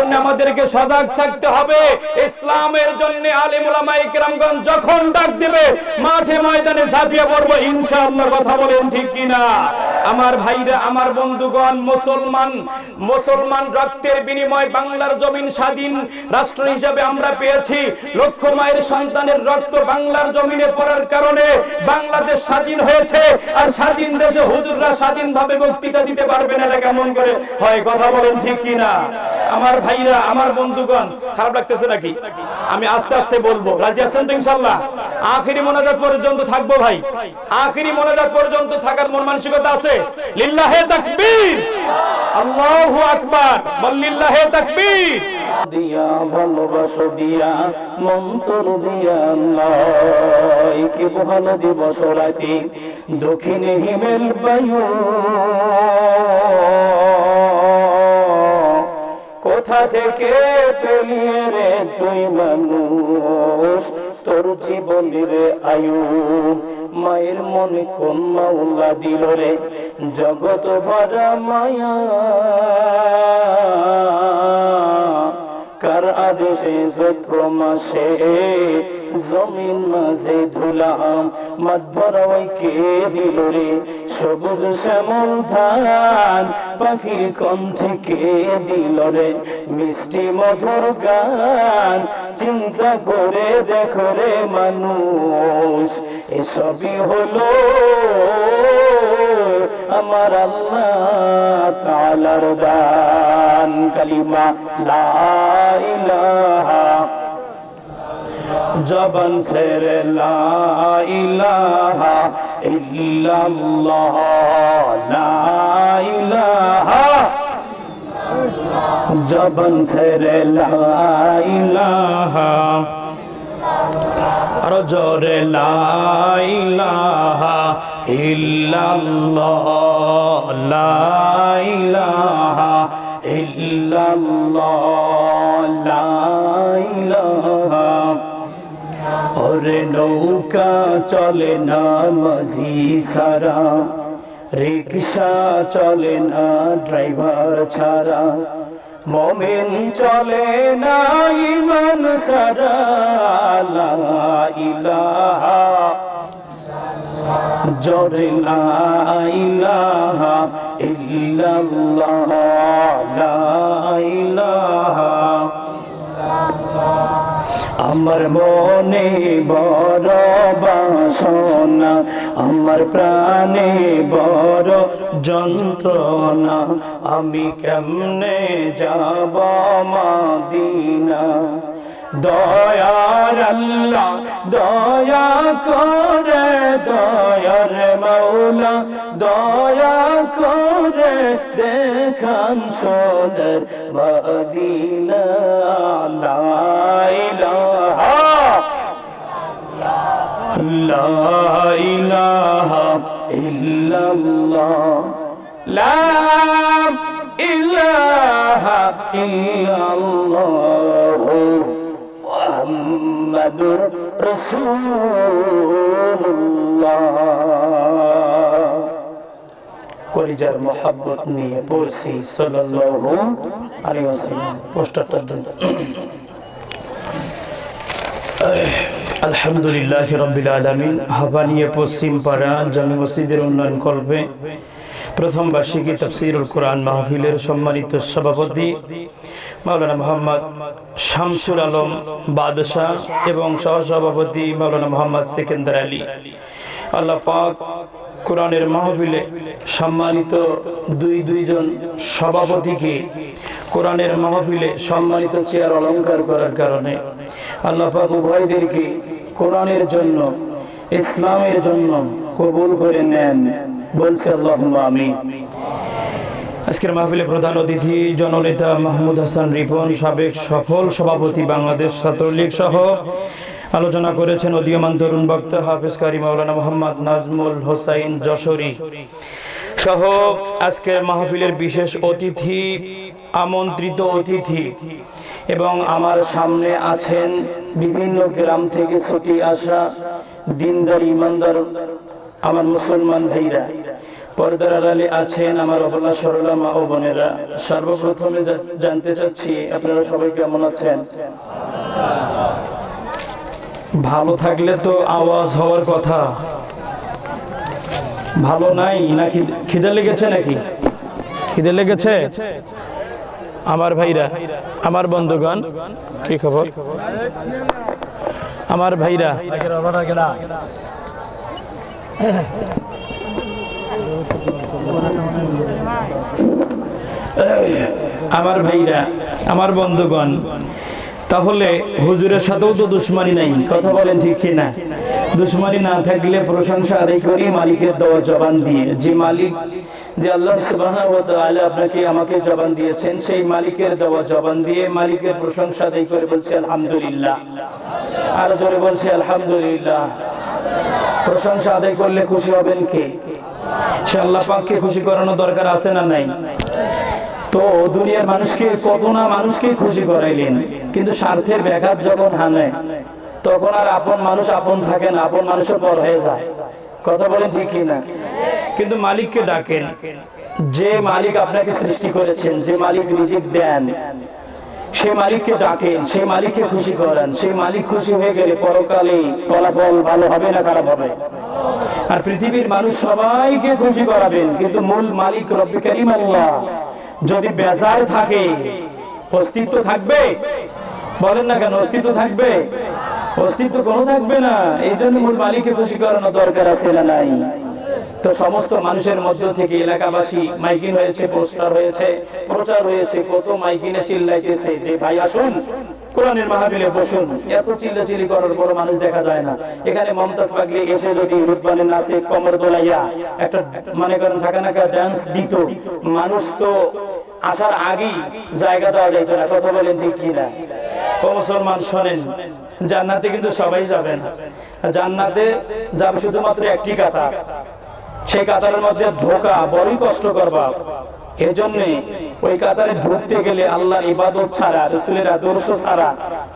জন্য আমাদেরকে সজাগ থাকতে হবে। ইসলামের জন্য আলিমুলামাইকরামগঞ্জ যখন ডাক দিবে, মাঠে ময়দানে ঝাঁপিয়ে পড়ব, ইনশাআল্লাহ কথা বলেন ঠিক কিনা? আমার ভাইরা, আমার বন্ধুগণ, মুসলমান মুসলমান রক্তের বিনিময় বাংলার জমিন স্বাধীন রাষ্ট্র হিসাবে আমরা পেয়েছি। লক্ষ মায়ের সন্তানের রক্ত বাংলার জমিনে পড়ার কারণে বাংলাদেশ স্বাধীন হয়েছে। আর স্বাধীন দেশে হুজুররা স্বাধীনভাবে বক্তৃতা দিতে পারবে না, এটা কেমন করে হয়, কথা বলেন ঠিক কিনা? আমার ভাইরা, আমার বন্ধুগণ, খারাপ লাগতেছে নাকি? আমি আস্তে আস্তে বলব। রাজি আছেন তো ইনশাল্লাহ? আখিরি মোনাজাত পর্যন্ত থাকব ভাই। আখিরি মোনাজাত পর্যন্ত থাকার মন মানসিকতা আছে? লিল্লাহে তাকবীর। আল্লাহু আকবার। বল লিল্লাহে তাকবীর। দিয়া ভালোবাসো দিয়া, মন্তর দিয়া নয় কি ভালো দিবস রাতি দক্ষিণে হিমেল বায়ু। কোথা থেকে পেলিয়ে রে তুই মানুষ? তোর জীবনের আয়ু। মায়ের মনে কোন মাওলা দিল রে? জগৎ ভরা মায়া। কার আদেশে চৈত্র মাসে জমিন মাঝে ধুলাম মাত ভরাওয়াই কে দিল রে? সবুজ শ্যামল ধান পাখির কণ্ঠে কে দিল রে? মিষ্টি মধুর গান চিন্তা করে দেখো রে মানুষ, এসবই হলো আমার আল্লাহ তালার দান, কালিমা লা জবন জবান ছেড়ে লা ইলাহা ইল্লাল্লাহ, লা ইলাহা। জবান ছেড়ে লা ইলাহা আরও জোরে লা ইলাহা ইল্লাল্লাহ লা ইলাহা ইল্লাল্লাহ লা ইলাহা ওরে নৌকা চলে না মাঝি সারা রিক্সা চলে না ড্রাইভার ছাড়া। মমিন চলে না ইমান সারা ইলাহা। জোরে লা ইলাহা ইল্লাল্লাহ লা ইলাহা। আমার মনে বড় বাসনা আমার প্রাণে বড় যন্ত্রণা আমি কেমনে যাব মা মাদিনা? দয়ার আল্লাহ, দয়া করে, দয়ার মৌলা দয়া করে দেখান সোনার মদিনা। ইল্লাল্লাহ। লা ইলাহা ইল্লাল্লাহ। মুহাম্মাদুর রাসূলুল্লাহ। কলিজার মোহাব্বত নিয়ে পড়ছি আলহামদুলিল্লাহ রব্বিল আলামিন। পশ্চিম পাড়া জামি মসজিদের উন্নয়ন কল্পে। প্রথম বার্ষিকী তফসিরুল কোরআন মাহফিলের সম্মানিত সভাপতি। মাওলানা মোহাম্মদ শামসুল আলম বাদশাহ এবং সহসভাপতি মাওলানা মোহাম্মদ সেকেন্দার আলী। আল্লাহ পাক কোরআনের মাহফিলে সম্মানিত দুই দুইজন সভাপতিকে কোরআনের মাহফিলে সম্মানিত চেয়ার অলংকার করার কারণে আল্লাহ পাক উভয়দেরকে কোরআনের জন্য, ইসলামের জন্য কবুল করে নেন। বলছে আল্লাহ আমি আজকের মাহফিলে প্রধান অতিথি, জননেতা মাহমুদ হাসান রিপন, সাবেক সফল সভাপতি বাংলাদেশ ছাত্রলীগ সহ আলোচনা করেছেন অধীয়মান তরুণ বক্তা হাফিজ কারি মাওলানা মোহাম্মদ নাজমুল হোসাইন যশোরী সহ আজকের মাহফিলের বিশেষ অতিথি, আমন্ত্রিত অতিথি এবং আমার সামনে আছেন বিভিন্ন গ্রাম থেকে ছুটি আসা দিনদার, ইমানদার, আমার মুসলমান ভাইরা। পর্দার আড়ালে আছেন আমার অবলা সরলা মা ও বোনেরা। সর্বপ্রথমে জানতে চাচ্ছি আপনারা সবাই কেমন আছেন? ভালো থাকলে তো আওয়াজ হওয়ার কথা। ভালো নাই না খিদে- লেগেছে নাকি? খিদে লেগেছে? আমার ভাইরা, আমার বন্ধুগণ, কি খবর? আমার ভাইরা আমার ভাইরা, আমার বন্ধুগণ, তাহলে হুজুরের সাথেও তো দুশ্মনী নাই, কথা বলেন ঠিক কিনা? দুশ্মনী না থাকলে প্রশংসা আদায় করি মালিকের দেওয়া জবান দিয়ে। যে মালিক, যে আল্লাহ তাআলা আপনাকে আমাকে জবান দিয়েছেন, সেই মালিকের দেওয়া জবান দিয়ে মালিকের প্রশংসা আদায় করে বলছে, আলহামদুলিল্লাহ। আর জোরে বলছে, আলহামদুলিল্লাহ। প্রশংসা আদায় করলে খুশি হবেন কে? সে আল্লাহ পাককে খুশি করানো দরকার আছে না নাই? তো দুনিয়ার মানুষকে কত না মানুষকে খুশি করাইলেন, কিন্তু স্বার্থের ব্যাঘাত যখন হানে, তখন আর আপন মানুষ আপন থাকে না, আপন মানুষের পর হয়ে যায়। কথা বলেন ঠিক না? কিন্তু মালিককে ডাকেন। যে মালিক আপনাকে সৃষ্টি করেছেন, যে মালিক রিজিক দেন সেই মালিককে ডাকেন সেই মালিককে খুশি করান। সেই মালিক খুশি হয়ে গেলে পরকালে ফলাফল ভালো হবে না খারাপ হবে? আর পৃথিবীর মানুষ সবাইকে খুশি করাবেন, কিন্তু মূল মালিক রব্বি করিম আল্লাহ। যদি বেজার থাকে, অস্তিত্ব থাকবে? বলেন না কেন, অস্তিত্ব থাকবে? অস্তিত্ব কোনো থাকবে না। এই জন্য মূল মালিককে খুশি করানো দরকার আছে না নাই? তো সমস্ত মানুষের মধ্য থেকে এলাকাবাসী মাইকিং হয়েছে, পোস্টার হয়েছে, প্রচার হয়েছে, কত মাইকিনে চিল্লাইতেছে যে, ভাই, আসুন, কোরআনের মাহফিলে বসুন। এত চিল্লাচিল্লি করার পর মানুষ দেখা যায় না। এখানে মমতাজ পাগলি এসে যদি রুদবানের নাচে কমর দোলাইয়া একটা মানে করেন, ঝাঁকানাকা ডান্স দিত, মানুষ তো আসার আগেই জায়গা যাওয়া যাইতো না। কথা বলেন ঠিক কিনা? মুসলমান, শোনেন, জান্নাতে কিন্তু সবাই যাবে না। জান্নাতে যাবে শুধুমাত্র একটি কাতার সেই কাতারের মধ্যে ধোকা বড়ই কষ্ট করবা এজন্য ওই কাতারে ঢুকতে গেলে আল্লাহ ইবাদত ছাড়া, রসুলের আদর্শ ছাড়া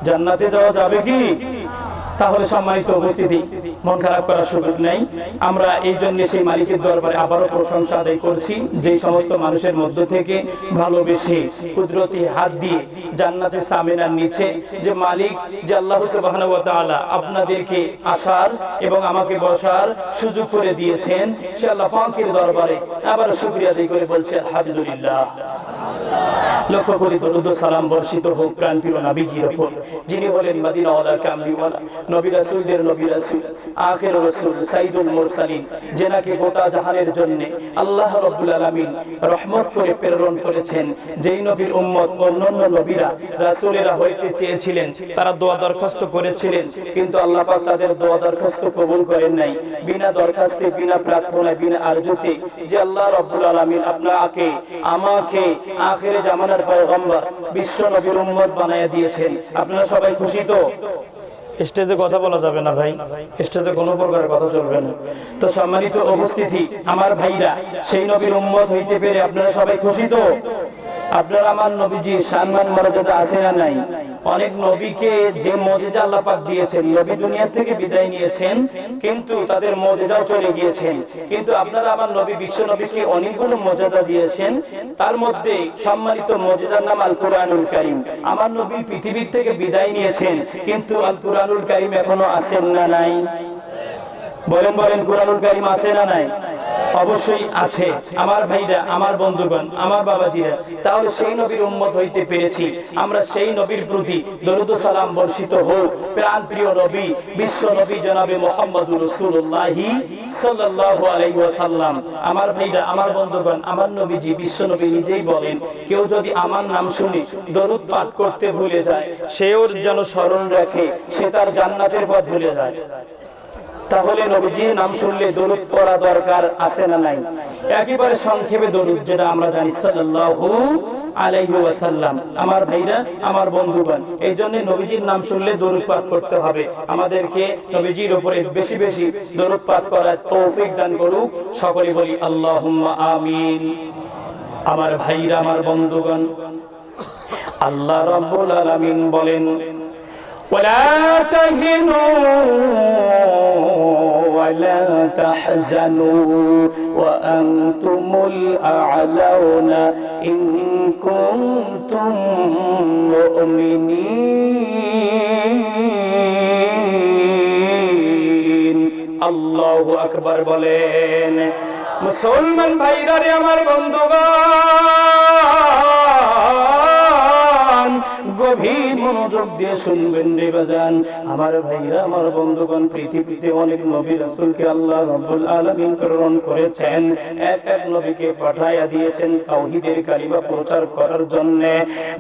জান্নাতে যাওয়া যাবে কি? তাহলে সম্মানিত উপস্থিতি, মন খারাপ করার সুযোগ নেই। আমরা এই জন্য সেই মালিকের দরবারে আবারও প্রশংসা আদায় করছি, যে সমস্ত মানুষের মধ্য থেকে ভালোবেসে কুদরতি হাত দিয়ে জান্নাতে সামিনার নিচে যে মালিক, যে আল্লাহ সুবহানাহু আপনাদেরকে আসার এবং আমাকে বসার সুযোগ করে দিয়েছেন, সে আল্লাহ পাকের দরবারে আবার শুক্রিয়া আদায় করে বলছে, আলহামদুলিল্লাহ। দরুদ সালাম বর্ষিত হোক প্রাণ যিনি হলেন মদিনাওয়ালা, কামলিওয়ালা, নবী রাসূলদের নবী রাসূল, আখির রাসূল, সাইদুল মুরসালিন, যেনাকে গোটা জাহানের জন্য আল্লাহ রাব্বুল আলামিন রহমত করে প্রেরণ করেছেন। যেই নবীর উম্মত অন্যান্য নবীরা রাসূলেরা হইতে চেয়েছিলেন, তারা দোয়া দরখাস্ত করেছিলেন, কিন্তু আল্লাহ পাক তাদের দোয়া দরখাস্ত কবুল করেন নাই। বিনা দরখাস্তে, বিনা প্রার্থনায়, বিনা আরজুতে যে আল্লাহ রাব্বুল আলামিন আপনাকে, আমাকে জামানার পয়গম্বর বিশ্ব নবীর উম্মত বানায়া দিয়েছেন। আপনারা সবাই খুশি তো? স্টেজে কথা বলা যাবে না ভাই। স্টেজে কোনো প্রকার কথা চলবে না। তো সম্মানিত উপস্থিতি আমার ভাইরা সেই নবীর উম্মত হইতে পেরে আপনারা সবাই খুশি তো? আপনারা আমার নবীজি সম্মান মর্যাদা আছে না নাই? অনেক নবীকে যে মর্যাদা আল্লাহ পাক দিয়েছেন, নবী দুনিয়া থেকে বিদায় নিয়েছেন, কিন্তু তাদের মর্যাদাও চলে গিয়েছেন কিন্তু আপনারা আমার নবী, বিশ্ব নবীকে অনেকগুলো মর্যাদা দিয়েছেন। তার মধ্যে সম্মানিত মর্যাদার নাম আল কোরআনুল কারিম। আমার নবী পৃথিবীর থেকে বিদায় নিয়েছেন, কিন্তু আল কোরআনুল কারিম এখনও আছেন না নাই? বলেন বলেন, কোরআনুল কারিম আছে না নাই? অবশ্যই আছে। আমার ভাইরা, আমার বন্ধুগণ, আমার বাবাজিরা, তাহলে সেই নবীর উম্মত হইতে পেরেছি। আমরা সেই নবীর প্রতি দরুদ সালাম বর্ষিত হোক। প্রাণ প্রিয় নবী, বিশ্ব নবী জনাবে মোহাম্মদুর রাসূলুল্লাহি সাল্লাল্লাহু আলাইহি আমার ভাইরা, আমার বন্ধুগণ, আমার নবীজি, বিশ্ব নবী নিজেই বলেন, কেউ যদি আমার নাম শুনে দরুদ পাঠ করতে ভুলে যায়, সেও যেন স্মরণ রাখে, সে তার জান্নাতের পথ ভুলে যায়। তাহলে নবীজির নাম শুনলে দরুদ পড়া দরকার আছে না নাই? একেবারে সংক্ষেপে দরুদ, যেটা আমরা জানি সাল্লাল্লাহু আলাইহি ওয়াসাল্লাম। আমার ভাইরা, আমার বন্ধুগণ, এই জন্য নবীজির নাম শুনলে দরুদ পাঠ করতে হবে। আমাদেরকে নবীজির উপরে বেশি বেশি দরুদ পাঠ করার তৌফিক দান করুক। সকলে বলি আল্লাহুম্মা আমিন। আমার ভাইরা, আমার বন্ধুগণ, আল্লাহ রাব্বুল আলামিন বলেন ولا تهنوا ولا تحزنوا وأنتم الأعلون إن كنتم مؤمنين الله أكبر বলেন মুসলমান ভাইরা রে আমার বন্ধুগণ গভীর মনোযোগ দিয়ে শুনবেন রে আমার ভাইরা, আমার বন্ধুগণ, পৃথিবীতে অনেক নবী রাসূলকে আল্লাহ রাব্বুল আলামিন প্রেরণ করেছেন। এক এক নবীকে পাঠায়া দিয়েছেন তাওহীদের কালিমা প্রচার করার জন্য।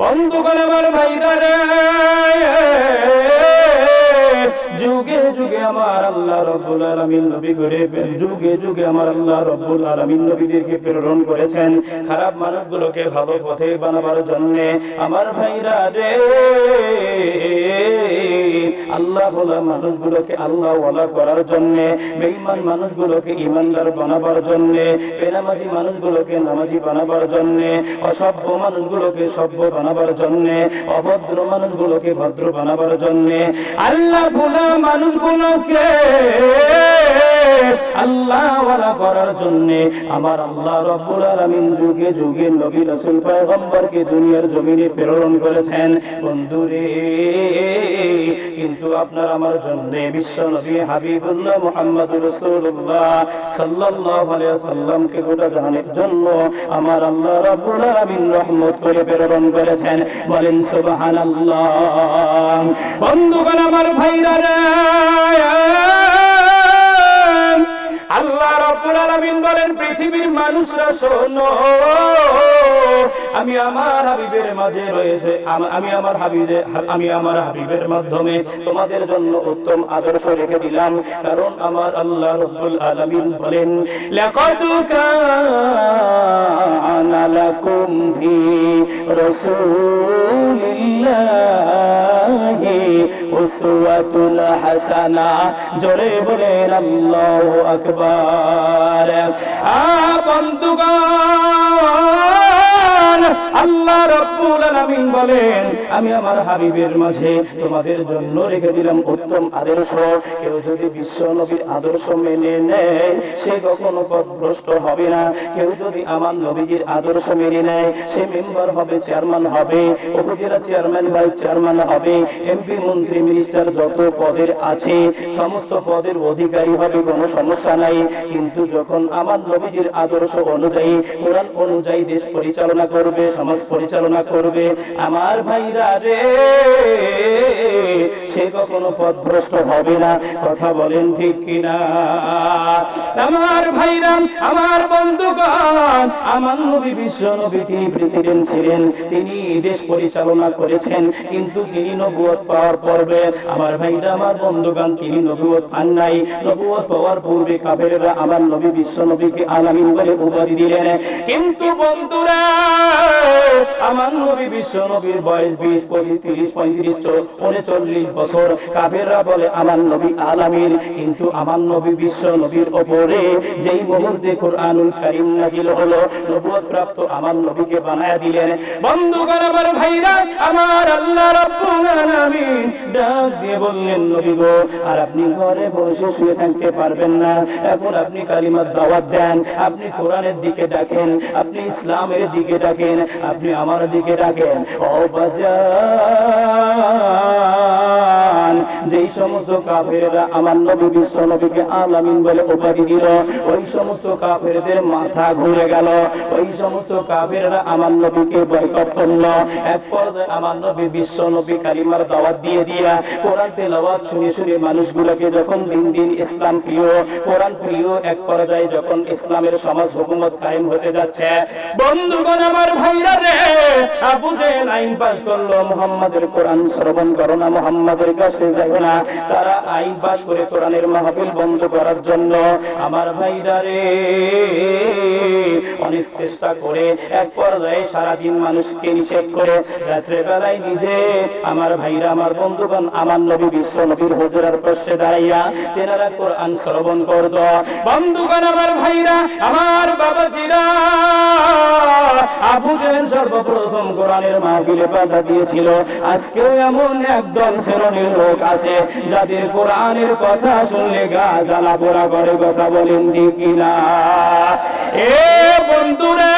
বন্ধুগণ, আমার ভাইরা রে যুগে যুগে আমার আল্লাহ রব্বুল আলামিন নবী করে যুগে যুগে আমার আল্লাহ রব্বুল আলামিন নবীদেরকে প্রেরণ করেছেন। খারাপ মানুষগুলোকে ভালো পথে বানাবার জন্য আমার ভাইরা রে, আল্লাহ বলা মানুষগুলোকে আল্লাহ ওয়ালা করার জন্য, বেঈমান মানুষগুলোকে ইমানদার বানাবার জন্য, বেনামাজি মানুষগুলোকে নামাজি বানাবার জন্য, অসভ্য মানুষগুলোকে সভ্য বানাবার জন্য, অভদ্র মানুষগুলোকে ভদ্র বানাবার জন্য। আল্লাহ ভোলা মানুষগুলোকে আল্লাহ ওয়ালা করার জন্য আমার আল্লাহ রব্বুল আলামিন যুগে যুগে নবী রাসূল পয়গম্বরকে দুনিয়ার জমিনে প্রেরণ করেছেন। বন্ধুরে কিন্তু আপনার আমার জন্য বিশ্ব নবী হাবিবুল্লাহ মুহাম্মদুর রাসূলুল্লাহ সাল্লাল্লাহু আলাইহি সাল্লামকে গোটা জাহানের জন্য আমার আল্লাহ রাব্বুল আলামিন রহমত করে প্রেরণ করেছেন। বলেন, সুবহানাল্লাহ। বন্ধুগণ, আমার ভাইরা রে আল্লাহ রাব্বুল আলামিন বলেন, পৃথিবীর মানুষরা শোনো, আমি আমার হাবিবের মাঝে রয়েছে, আমি আমার হাবিবে আমি আমার হাবিবের মাধ্যমে তোমাদের জন্য উত্তম আদর্শ রেখে দিলাম। কারণ আমার আল্লাহ রাব্বুল আলামিন বলেন, লাকাদ কানা লাকুম ফি রাসূলিল্লাহি উসওয়াতুন হাসানা জোরে বলেন আল্লাহু আকবার। আ বন্ধুগণ! আল্লাহ রাব্বুল আলামিন বলেন, আমি আমার হাবিবের মাঝে তোমাদের জন্য রেখে দিলাম উত্তম আদর্শ। কেউ যদি বিশ্ব নবীর আদর্শ মেনে নেয়, সে কখনো পথভ্রষ্ট হবে না। কেউ যদি আমার নবীজির আদর্শ মেনে নেয়, সে মেম্বার হবে, চেয়ারম্যান হবে, উপজেলা চেয়ারম্যান, ভাইস চেয়ারম্যান হবে, এমপি, মন্ত্রী, মিনিস্টার, যত পদের আছে, সমস্ত পদের অধিকারী হবে, কোনো সমস্যা নাই। কিন্তু যখন আমার নবীজির আদর্শ অনুযায়ী, কোরআন অনুযায়ী দেশ পরিচালনা করবে সমাজ পরিচালনা করবে। আমার ভাইরা রে সে কখনো পথভ্রষ্ট হবে না। কথা বলেন ঠিক কিনা? আমার ভাইরা আমার বন্ধুগণ, আমার নবী বিশ্ব নবী তিনি প্রেসিডেন্ট ছিলেন, তিনি দেশ পরিচালনা করেছেন, কিন্তু তিনি নবুয়ত পাওয়ার পর্বে আমার ভাইরা, আমার বন্ধুগণ, তিনি নবুয়ত পান নাই। নবুয়ত পাওয়ার পূর্বে কাফেররা আমার নবী বিশ্ব নবীকে আলামিন বলে উপাধি দিলেন। কিন্তু বন্ধুরা, আমার নবী বিশ্ব নবীর বয়স বিশ, পঁচিশ, তিরিশ, পঁয়ত্রিশ উনচল্লিশ বছর কাফেররা বলে, আমার নবী আলামিন। কিন্তু আমার নবী বিশ্ব নবীর ওপরে যেই মুহূর্তে কোরআনুল কারীম নাজিল হলো নবুয়ত প্রাপ্ত আমার নবীকে বানায়া দিলেন। বন্ধুগণ, আমার ভাইরা, আমার আল্লাহ রাব্বুল আলামিন ডাক দিয়ে বললেন, নবী গো, আর আপনি ঘরে বসে শুয়ে থাকতে পারবেন না। এখন আপনি কালিমার দাওয়াত দেন, আপনি কোরআনের দিকে ডাকেন, আপনি ইসলামের দিকে ডাকেন, আপনি আমার দিকে ডাকেন। ও বাজান যেই সমস্ত কাফেররা আমার নবী বিশ্ব নবীকে আলামিন বলে উপাধি দিল, ওই সমস্ত কাফেরদের মাথা ঘুরে গেল, ওই সমস্ত কাফেররা আমার নবীকে বয়কট করল। এক আমার নবী বিশ্ব নবী কালিমার দাওয়াত দিয়ে দিয়া কোরআন তেলাওয়াত শুনে শুনে মানুষগুলোকে যখন দিন দিন ইসলাম প্রিয়, কোরআন প্রিয়, এক পর্যায়ে যখন ইসলামের সমাজ হুকুমত কায়েম হতে যাচ্ছে, বন্ধুগণ আমার ভাইরা রে, আবু জেহেল আইন পাস করল, মুহাম্মাদের কোরআন শ্রবণ করো না, মুহাম্মাদের কাছে যাও না। তারা আইন পাস করে কোরআনের মাহফিল বন্ধ করার জন্য। আমার ভাইরা রে অনেক চেষ্টা করে, এক পর্যায়ে সারাদিন মানুষকে নিষেধ করে রাত্রে বেলায় নিজে আমার ভাইরা, আমার বন্ধুগণ, আমার নবী, বিশ্ব নবীর হুজুরার পাশে দাঁড়াইয়া তেনারা কোরআন শ্রবণ করত। বন্ধুগণ, আমার ভাইরা, আমার বাবাজিরা, আবু সর্বপ্রথম কোরআনের মাহফিলে বাধা দিয়েছিল। আজকেও এমন একদল শ্রেণির লোক আছে যাদের কোরআনের কথা শুনলে গা জ্বালা পোড়া করে কথা বলেন কিনা? এ বন্ধুরা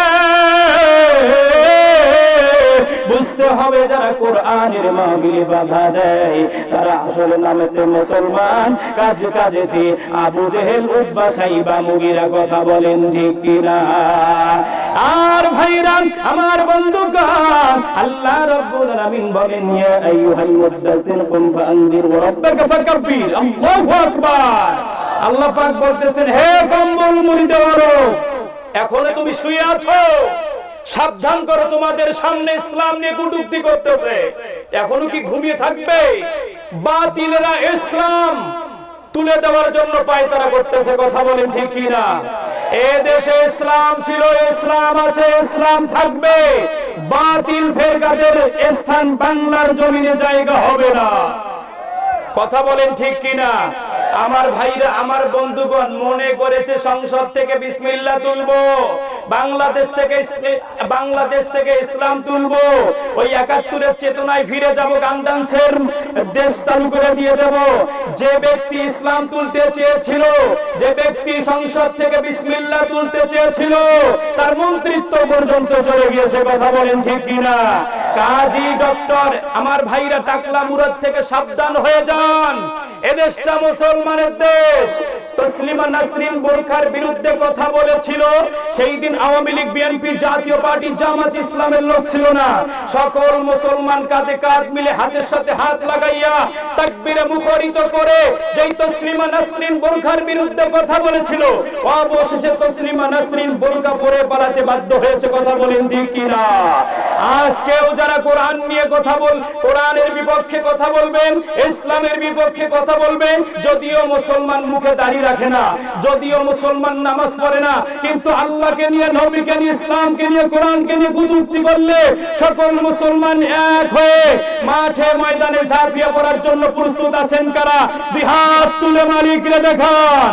বুঝতে হবে যারা কোরআনের মাহবিলে বাধা দেয়। তারা আসলে নামেতে মুসলমান। কাজ কাজেতে আবু জেহেল উদ্বা সাইবা, মুগিরা কথা বলেন ঠিক কিনা? আর ভাইরান, আমার বন্ধুগণ, আল্লাহ রাব্বুল আলামিন বলেন, ইয়া আইয়ুহাল মুদ্দাসসির কুম ফাআনদির ওয়া আল্লাহু আকবার। আল্লাহ পাক বলতেছেন, হে কম্বল তুমি শুয়ে আছো? সাবধান করো, তোমাদের সামনে ইসলাম নিয়ে কুটুক্তি করতেছে। এখনও কি ঘুমিয়ে থাকবে? বাতিলেরা ইসলাম তুলে দেওয়ার জন্য পায়তারা করতেছে, কথা বলেন ঠিক কিনা? এ দেশে ইসলাম ছিল, ইসলাম আছে, ইসলাম থাকবে। বাতিল ফেরকাদের স্থান বাংলার জমিনে জায়গা হবে না। কথা বলেন ঠিক কিনা? আমার ভাইরা, আমার বন্ধুগণ মনে করেছে সংসদ থেকে বিসমিল্লা তুলবো। বাংলাদেশ থেকে বাংলাদেশ থেকে ইসলাম তুলবো। ওই একাত্তরের চেতনায় ফিরে যাব, গান ডান্সের দেশ চালু করে দিয়ে দেব। যে ব্যক্তি ইসলাম তুলতে চেয়েছিল, যে ব্যক্তি সংসদ থেকে বিসমিল্লাহ তুলতে চেয়েছিল, তার মন্ত্রিত্ব পর্যন্ত চলে গিয়েছে, কথা বলেন ঠিক কিনা? কাজী ডক্টর আমার ভাইরা টাকলা মুরাদ থেকে সাবধান হয়ে যান। এদেশটা মুসলমানের দেশ। তসলিমা নাসরিন বোরখার বিরুদ্ধে কথা বলেছিল, সেই দিন Awami League, BNP, Jatiya Party, Jamaat ইসলামের লোক ছিল না। সকল মুসলমান কাঁধে কাঁধ মিলে হাতের সাথে হাত লাগাইয়া তাকবীরে মুখরিত করে যেই তসলিমা নাসরিন বোরখার বিরুদ্ধে কথা বলেছিল, অবশেষে তসলিমা নাসরিন বোরখা পরে পালাতে বাধ্য হয়েছে, কথা বলেন ঠিক কিনা? আজকেও যারা কোরআন নিয়ে কথা বল, কোরআনের বিপক্ষে কথা বলবেন, ইসলামের বিপক্ষে কথা বলবেন, যদিও মুসলমান মুখে দাড়ি রাখে না, যদিও মুসলমান নামাজ পড়ে না, কিন্তু আল্লাহকে নিয়ে নবীকে নিয়ে, ইসলামকে নিয়ে, কোরআনকে নিয়ে কুতুক্তি করলে সকল মুসলমান এক হয়ে মাঠে ময়দানে ঝাঁপিয়ে পড়ার জন্য প্রস্তুত আছেন কারা? দুই হাত তুলে মালিকরে দেখান।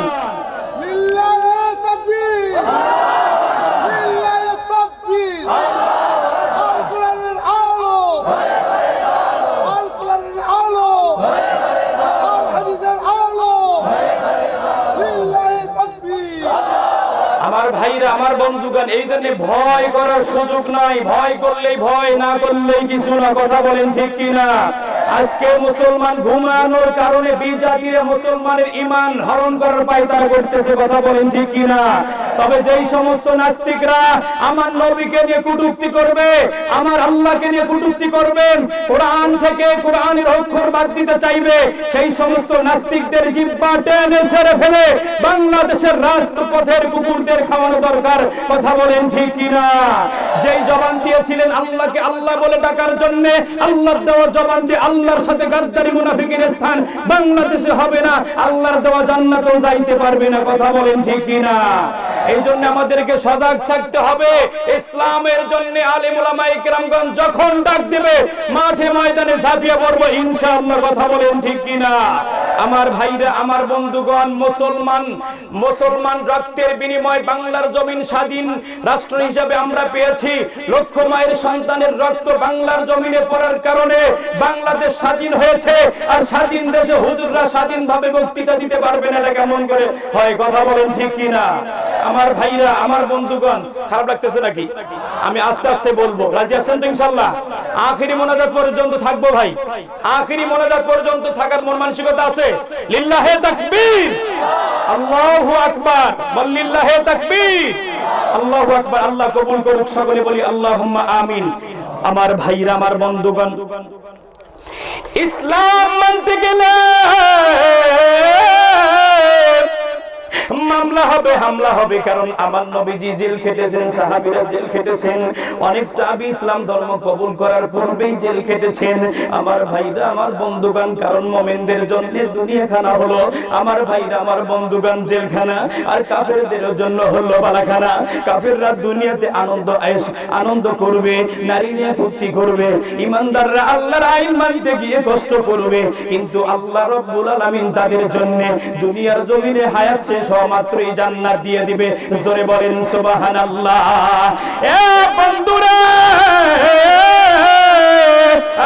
আমার এই জন্য ভয় করার সুযোগ নাই। ভয় করলেই ভয়, না করলেই কিছু না। কথা বলেন ঠিক কিনা? আজকে মুসলমান ঘুমানোর কারণে বিজাতিরা মুসলমানের ইমান হরণ করার পায় তারা করতেছে। কথা বলেন ঠিক কিনা? তবে যেই সমস্ত নাস্তিকরা আমার নবীকে নিয়ে কুটুক্তি করবে, আমার আল্লাহকে নিয়ে কুটুক্তি করবেন, কোরআন থেকে কোরআনের অক্ষর বাদ দিতে চাইবে, সেই সমস্ত নাস্তিকদের জিব্বা টেনে ছেড়ে ফেলে বাংলাদেশের রাষ্ট্রপথের কুকুরদের খাওয়ানো দরকার। কথা বলেন ঠিক কিনা? যেই জবান দিয়েছিলেন আল্লাহকে, আল্লাহ বলে ডাকার জন্য, আল্লাহর দেওয়া জবান দিয়ে আল্লাহর সাথে গাদ্দারি মুনাফিকের স্থান বাংলাদেশে হবে না, আল্লাহর দেওয়া জান্নাতেও যাইতে পারবে না। কথা বলেন ঠিক কিনা? এই জন্য আমাদেরকে সজাগ থাকতে হবে। ইসলামের জন্য আলিম ওলামা ইকরামগণ যখন ডাক দিবে, মাঠে ময়দানে ঝাঁপিয়ে পড়ব, ইনশাআল্লাহ কথা বলেন ঠিক কিনা? আমার ভাইরা, আমার বন্ধুগণ, মুসলমান মুসলমান রক্তের বিনিময় বাংলার জমিন স্বাধীন রাষ্ট্র হিসেবে আমরা পেয়েছি। লক্ষ মায়ের সন্তানের রক্ত বাংলার জমিনে পড়ার কারণে বাংলাদেশ স্বাধীন হয়েছে, আর স্বাধীন দেশে হুজুররা স্বাধীনভাবে বক্তৃতা দিতে পারবে না, এটা কেমন করে হয়, কথা বলেন ঠিক কিনা? আমার ভাইরা, আমার বন্ধুগণ, খারাপ লাগতেছে নাকি? আমি আস্তে আস্তে বলব। রাজি আছেন তো ইনশাল্লাহ আখিরি মোনাজাত পর্যন্ত থাকব ভাই। আখিরি মোনাজাত পর্যন্ত থাকার মন মানসিকতা আছে? লিল্লাহে তাকবীর। আল্লাহু আকবার। বল লিল্লাহে তাকবীর। আল্লাহু আকবার। আল্লাহ কবুল করুক সকলে বলি আল্লাহুম্মা আমিন। আমার ভাইরা, আমার বন্ধুগণ। ইসলাম মানতে গেলে মামলা হবে, হামলা হবে, কারণ আমার নবীজি জেল খেটেছেন, সাহাবীরা জেল খেটেছেন। অনেক সাহাবী ইসলাম ধর্ম কবুল করার পূর্বেই জেল খেটেছেন। আমার ভাইরা আমার বন্ধুগান, কারণ মোমেনদের জন্য দুনিয়া খানা হলো। আমার ভাইরা আমার বন্ধুগান জেলখানা, আর কাফেরদের জন্য হলো বালাখানা। কাফেররা দুনিয়াতে আনন্দ আনন্দ করবে, নারী নিয়ে ফুর্তি করবে। ইমানদাররা আল্লাহর আইন মানতে গিয়ে কষ্ট করবে। কিন্তু আল্লাহ রব্বুল আলামিন তাদের জন্য দুনিয়ার জমিনে হায়াত শেষ হওয়া মাত্রই জান্নাত দিয়ে দিবে। জোরে বলেন সুবহানাল্লাহ। এ বন্ধুরা!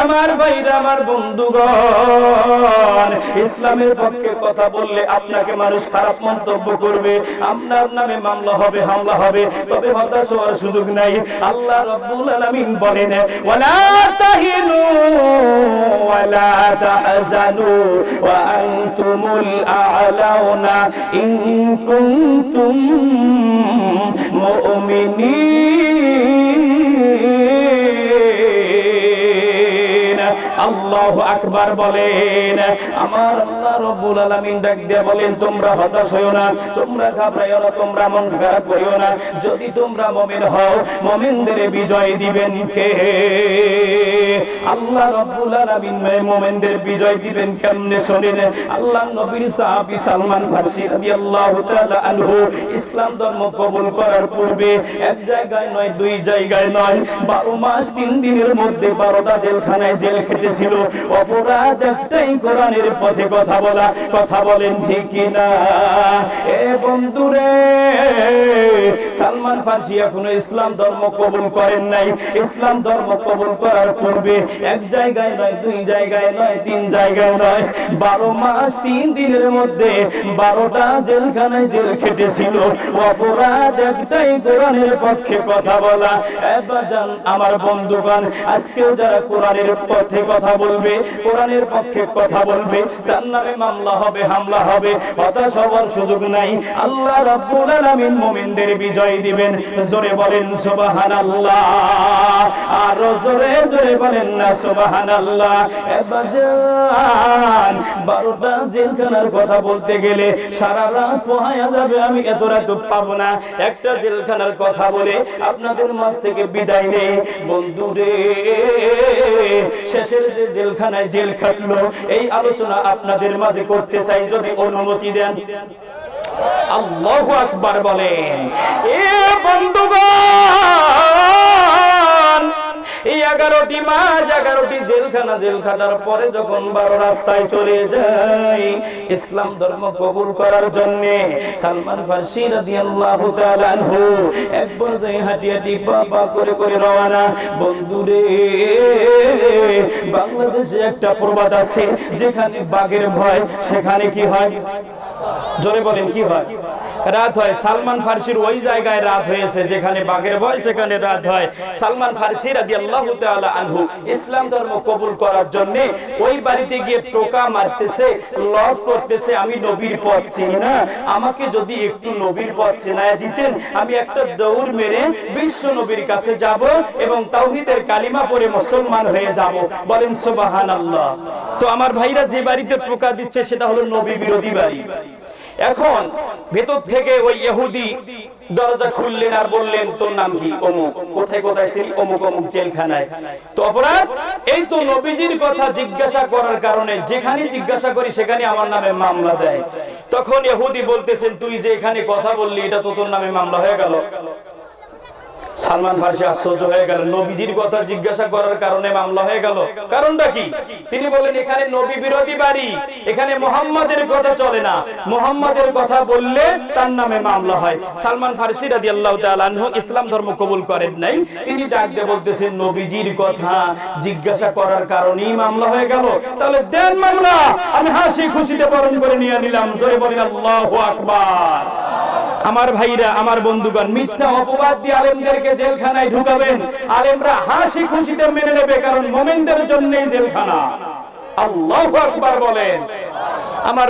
আমার ভাইরা, আমার বন্ধুগণ, ইসলামের পক্ষে কথা বললে আপনাকে মানুষ খারাপ মন্তব্য করবে। আপনার নামে মামলা হবে, হামলা হবে, তবে হতাশ হওয়ার সুযোগ নাই। আল্লাহ রাব্বুল আলামিন বলেন, ওয়ালা তাহিনু ওয়ালা তাহজানু ওয়া আনতুমুল আ'লাউনা আল্লাহু আকবার বলেন। আমার আল্লাহ রব্বুল আলামিন ডাক দিয়ে বলেন, তোমরা হতাশ হইও না, তোমরা ঘাবড়াইও না, তোমরা মন খারাপ করিও না। যদি তোমরা হও বিজয় দিবেন কে? আল্লাহ রব্বুল আলামিন বিজয় দিবেন কেমনে শুনেন? আল্লাহ নবীর সালমান ফারসি রাদিয়াল্লাহু তাআলা আনহু ইসলাম ধর্ম কবুল করার পূর্বে এক জায়গায় নয়, দুই জায়গায় নয়, বারো মাস, তিন দিনের মধ্যে বারোটা জেলখানায় জেল খেটেছিল। অপরাধ একটাই কোরআনের পথে কথা বলা, কথা বলেন ঠিক কিনা? এ বন্ধুরে, সালমান ফার্সি এখনও ইসলাম ধর্ম কবুল করেন নাই। ইসলাম ধর্ম কবুল করার পূর্বে এক জায়গায় নয়, দুই জায়গায় নয়, তিন জায়গায় নয়, বারো মাস, তিন দিনের মধ্যে বারোটা জেলখানায় জেল খেটেছিল। অপরাধ একটাই কোরআনের পক্ষে কথা বলা। আমার বন্ধুগণ, আজকেও যারা কোরআনের পথে কথা বলবে, কোরআনের পক্ষে কথা বলবে, তার নামে মামলা হবে, হামলা হবে, হতাশ হওয়ার সুযোগ নাই। আল্লাহ রাব্বুল আলামিন মুমিনদের বিজয় দিবেন। জোরে বলেন, সুবহানাল্লাহ। আর জোরে জোরে বলেন না, সুবহানাল্লাহ। এবার যান, বারোটা জেলখানার কথা বলতে গেলে সারা রাত পোহায়া যাবে, আমি এত রাত পাবো না। একটা জেলখানার কথা বলে আপনাদের মাঝ থেকে বিদায় নেই। বন্ধুরে, শেষের যে জেলখানায় জেল খাটলো। এই আলোচনা আপনাদের মাঝে করতে চাই, যদি অনুমতি দেন। আল্লাহু আকবার বলেন, এ বন্ধুগণ! এই এগারোটি মাস, এগারোটি জেলখানা জেল খাটার পরে যখন বারো রাস্তায় চলে যায়, ইসলাম ধর্ম কবুল করার জন্য সালমান ফার্সি রাদিয়াল্লাহু তাআলা এক পর্যায়ে হাঁটি হাঁটি পা করে করে রওনা। বন্ধুরে বাংলাদেশে একটা প্রবাদ আছে, যেখানে বাঘের ভয়, সেখানে কি হয়? জোরে বলেন, কি হয়? রাত হয়। সালমান ফার্সির ওই জায়গায় রাত হয়েছে, যেখানে বাঘের ভয়, সেখানে রাত হয়। সালমান ফার্সি রাদিয়াল্লাহু তাআলা আনহু ইসলাম ধর্ম কবুল করার জন্য ওই বাড়িতে গিয়ে টোকা মারতেছে, লক করতেছে, আমি নবীর পথ চিনি না। আমাকে যদি একটু নবীর পথ চেনায় দিতেন, আমি একটা দৌড় মেরে বিশ্ব নবীর কাছে যাব এবং তাওহীদের কালিমা পরে মুসলমান হয়ে যাব। বলেন, সুবহানাল্লাহ। তো আমার ভাইরা যে বাড়িতে টোকা দিচ্ছে, সেটা হলো নবী বিরোধী বাড়ি। এখন ভেতর থেকে ওই ইহুদি দরজা খুললেন আর বললেন, তোর নাম কি? অমুক। কোথায় কোথায় ছিল? অমুক অমুক, জেলখানায়। তো অপরাধ, এই তো নবীজির কথা জিজ্ঞাসা করার কারণে যেখানে জিজ্ঞাসা করি সেখানে আমার নামে মামলা দেয়। তখন ইহুদি বলতেছেন, তুই যে এখানে কথা বললি, এটা তো তোর নামে মামলা হয়ে গেল। সালমান ফার্সি আশ্চর্য হয়ে গেল। নবীজির কথা জিজ্ঞাসা করার কারণে মামলা হয়ে গেল। কারণটা কি? তিনি বলেন, এখানে নবী বিরোধী বাড়ি। এখানে মোহাম্মদের কথা চলে না। মোহাম্মদের কথা বললে তার নামে মামলা হয়। সালমান ফার্সি রাদিয়াল্লাহু তাআলা আনহু ইসলাম ধর্ম কবুল করেন নাই। তিনি ডাক দিয়ে বলতেছেন, নবীজির কথা জিজ্ঞাসা করার কারণেই মামলা হয়ে গেল। তাহলে দেন মামলা। আমি হাসি খুশিতে বরণ করে নিয়ে নিলাম। জয় বলেন, আল্লাহু আকবার। আমার ভাইরা, আমার বন্ধুগণ, মিথ্যা অপবাদ দিয়ে আলেমদেরকে জেলখানায় ঢুকাবেন। আলেমরা হাসি খুশিতে মেনে নেবে, কারণ মোমেনদের জন্যই জেলখানা। আল্লাহ আকবার বলেন। আমার